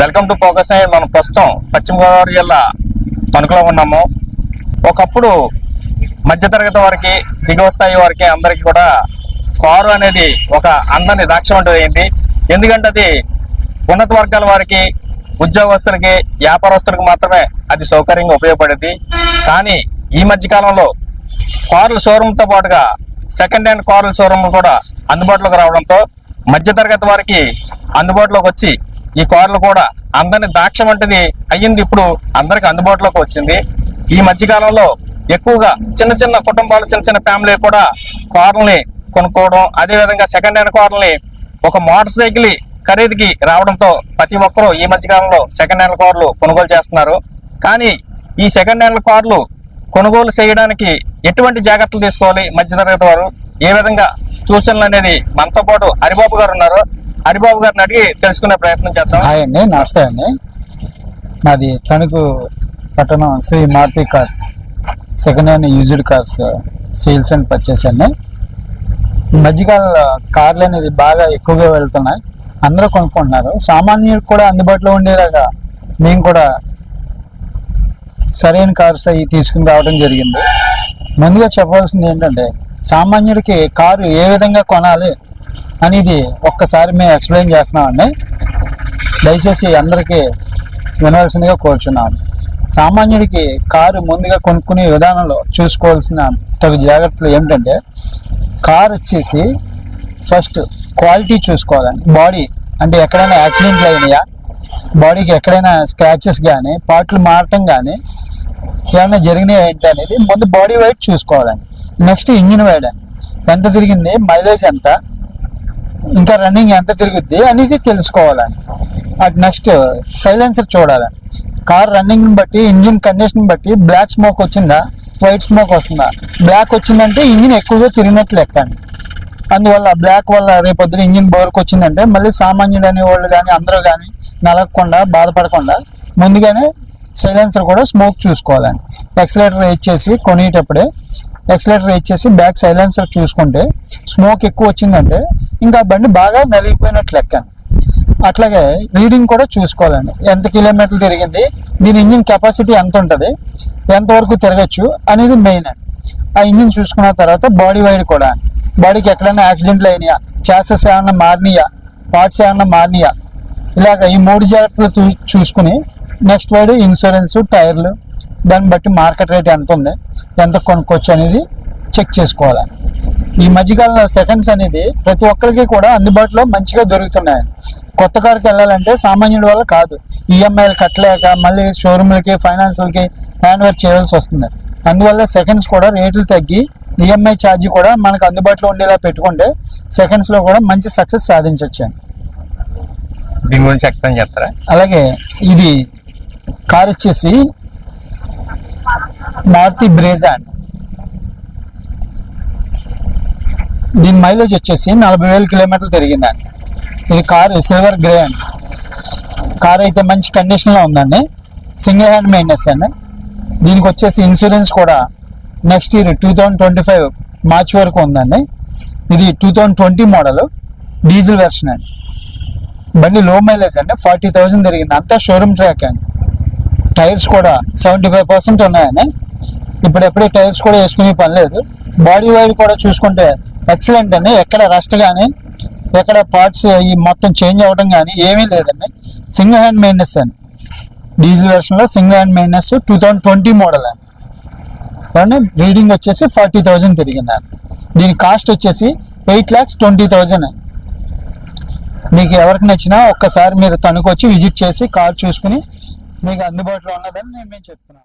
Welcome to focus nine. మనం ప్రస్తుతం పశ్చిమ గోదావరి జిల్లా తణుకులో ఉన్నాము. ఒకప్పుడు మధ్యతరగతి వారికి దిగువ స్థాయి వారికి అందరికీ కూడా కారు అనేది ఒక అందని దాక్షమంటది అయింది ఎందుకంటే అది ఉన్నత వర్గాల వారికి ఉద్యోగస్తులకి వ్యాపారస్తులకు మాత్రమే అది సౌకర్యంగా ఉపయోగపడేది. కానీ ఈ మధ్య కాలంలో కార్ల షోరూమ్తో పాటుగా సెకండ్ హ్యాండ్ కార్ల షోరూమ్ కూడా అందుబాటులోకి రావడంతో మధ్యతరగతి వారికి అందుబాటులోకి వచ్చి ఈ కార్లు కూడా అందరిని దాక్ష్యం వంటిది అయ్యింది ఇప్పుడు అందరికి అందుబాటులోకి వచ్చింది. ఈ మధ్యకాలంలో ఎక్కువగా చిన్న చిన్న కుటుంబాలు చిన్న చిన్న ఫ్యామిలీ కూడా కార్లని కొనుక్కోవడం అదే విధంగా సెకండ్ హ్యాండ్ కార్లని ఒక మోటార్ సైకిల్ ఖరీదుకి రావడంతో ప్రతి ఒక్కరూ ఈ మధ్యకాలంలో సెకండ్ హ్యాండ్ కార్లు కొనుగోలు చేస్తున్నారు. కానీ ఈ సెకండ్ హ్యాండ్ కార్లు కొనుగోలు చేయడానికి ఎటువంటి జాగ్రత్తలు తీసుకోవాలి మధ్యతరగతి వారు? ఏ విధంగా సూచనలు అనేది మనతో పాటు హరిబాబు గారు ఉన్నారు. హరిబాబు గారిని అడిగి తెలుసుకునే ప్రయత్నం చేద్దాం. హాయ్ అండి నమస్తే అండి. నాది తణుకు పట్టణం Sri Maruti cars second hand used cars sales and purchase అండి. ఈ మధ్యకాలంలో కార్లు అనేది బాగా ఎక్కువగా వెళ్తున్నాయి. అందరూ కొనుక్కుంటున్నారు. సామాన్యుడికి కూడా అందుబాటులో ఉండేలాగా మేము కూడా సరైన కార్స్ అవి తీసుకుని రావడం జరిగింది. ముందుగా చెప్పవలసింది ఏంటంటే సామాన్యుడికి కారు ఏ విధంగా కొనాలి అనేది ఒక్కసారి మేము ఎక్స్ప్లెయిన్ చేస్తున్నామండి. దయచేసి అందరికీ వినవలసిందిగా కోరుచున్నాను సామాన్యుడికి కారు ముందుగా కొనుక్కునే విధానంలో చూసుకోవాల్సిన తగు జాగ్రత్తలు ఏమిటంటే కార్ వచ్చేసి ఫస్ట్ క్వాలిటీ చూసుకోవాలండి. బాడీ అంటే ఎక్కడైనా యాక్సిడెంట్లు అయినాయా? బాడీకి ఎక్కడైనా స్క్రాచెస్ కానీ పార్ట్లు మారటం కానీ ఏమైనా జరిగినాయి ఏంటి అనేది ముందు బాడీ వైట్ చూసుకోవాలండి. నెక్స్ట్ ఇంజిన్ వైడ్ ఎంత తిరిగింది? మైలేజ్ ఎంత? ఇంకా రన్నింగ్ ఎంత తిరుగుద్ది అనేది తెలుసుకోవాలని. అటు నెక్స్ట్ సైలెన్సర్ చూడాలని. కార్ రన్నింగ్ బట్టి ఇంజిన్ కండిషన్ బట్టి బ్లాక్ స్మోక్ వచ్చిందా? వైట్ స్మోక్ వస్తుందా? బ్లాక్ వచ్చిందంటే ఇంజిన్ ఎక్కువగా తిరిగినట్లు లెక్కండి అందువల్ల బ్లాక్ వల్ల రేపొద్దున ఇంజిన్ బోర్కి వచ్చిందంటే మళ్ళీ సామాన్యుడు అనే వాళ్ళు కానీ అందరూ కానీ నలగకుండా బాధపడకుండా ముందుగానే సైలెన్సర్ కూడా స్మోక్ చూసుకోవాలని. ఎక్సలేటర్ ఇచ్చేసి చేసి కొనేటప్పుడే ఎక్సలేటర్ ఇచ్చేసి బ్యాక్ సైలెన్సర్ చూసుకుంటే స్మోక్ ఎక్కువ వచ్చిందంటే ఇంకా ఆ బండి బాగా నలిగిపోయినట్లు ఎక్కాను అట్లాగే రీడింగ్ కూడా చూసుకోవాలండి. ఎంత కిలోమీటర్లు తిరిగింది దీని ఇంజిన్ కెపాసిటీ ఎంత ఉంటుంది ఎంతవరకు తిరగచ్చు అనేది మెయిన్ అండి. ఆ ఇంజిన్ చూసుకున్న తర్వాత బాడీ వైడ్ కూడా బాడీకి ఎక్కడైనా యాక్సిడెంట్లు అయినాయా చాసెస్ ఏమన్నా మారినాయా పార్ట్స్ ఏమన్నా మారినాయా ఇలాగ ఈ మూడు జాగ్రత్తలు చూ- చూసుకుని నెక్స్ట్ వైడ్ ఇన్సూరెన్స్ టైర్లు దాన్ని బట్టి మార్కెట్ రేట్ ఎంత ఉంది ఎంత కొనుక్కోవచ్చు అనేది చెక్ చేసుకోవాలి. ఈ మధ్యకాలంలో సెకండ్స్ అనేది ప్రతి ఒక్కరికి కూడా అందుబాటులో మంచిగా దొరుకుతున్నాయి. కొత్త కార్కి వెళ్ళాలంటే సామాన్యుడి వల్ల కాదు. ఈఎంఐలు కట్టలేక మళ్ళీ షోరూమ్లకి ఫైనాన్స్లకి హ్యాండ్ ఓవర్ చేయాల్సి వస్తుంది. అందువల్ల సెకండ్స్ కూడా రేట్లు తగ్గి ఈఎంఐ ఛార్జీ కూడా మనకు అందుబాటులో ఉండేలా పెట్టుకుంటే సెకండ్స్లో కూడా మంచి సక్సెస్ సాధించవచ్చు దీని గురించి ఎక్స్ప్లెయిన్ చేస్తారా? అలాగే ఇది కార్ వచ్చేసి మారుతి బ్రేజాన్ దీని మైలేజ్ వచ్చేసి నలభై వేల కిలోమీటర్లు తిరిగిందండి. ఇది కార్ సిల్వర్ గ్రే అండి. కార్ అయితే మంచి కండిషన్లో ఉందండి. సింగిల్ హ్యాండ్ మెయింటెనెన్స్ అండి. దీనికి వచ్చేసి ఇన్సూరెన్స్ కూడా next year two thousand twenty five March వరకు ఉందండి. ఇది two thousand twenty model diesel version అండి. బండి లో మైలేజ్ అండి. ఫార్టీ థౌసండ్ తిరిగింది. అంతా షోరూమ్ ట్రాక్ అండి. టైర్స్ కూడా సెవెంటీ ఫైవ్ పర్సెంట్ ఉన్నాయని ఇప్పుడు ఎప్పుడే టైర్స్ కూడా వేసుకునే పని లేదు. బాడీ వైర్ కూడా చూసుకుంటే ఎక్సలెంట్ అండి. ఎక్కడ రస్ట్ కానీ ఎక్కడ పార్ట్స్ ఈ మొత్తం చేంజ్ అవ్వడం కానీ ఏమీ లేదండి. సింగిల్ హ్యాండ్ మెయింటెనెన్స్ అండి. Diesel వెర్షన్లో single hand maintenance two thousand twenty model అండి. కానీ రీడింగ్ వచ్చేసి ఫార్టీ థౌజండ్ తిరిగిందండి. దీని కాస్ట్ వచ్చేసి ఎయిట్ ల్యాక్స్ ట్వంటీ థౌజండ్ మీకు ఎవరికి నచ్చినా ఒక్కసారి మీరు తణుకు వచ్చి విజిట్ చేసి కార్ చూసుకుని మీకు అందుబాటులో ఉన్నదని నేను మేము చెప్తున్నాను.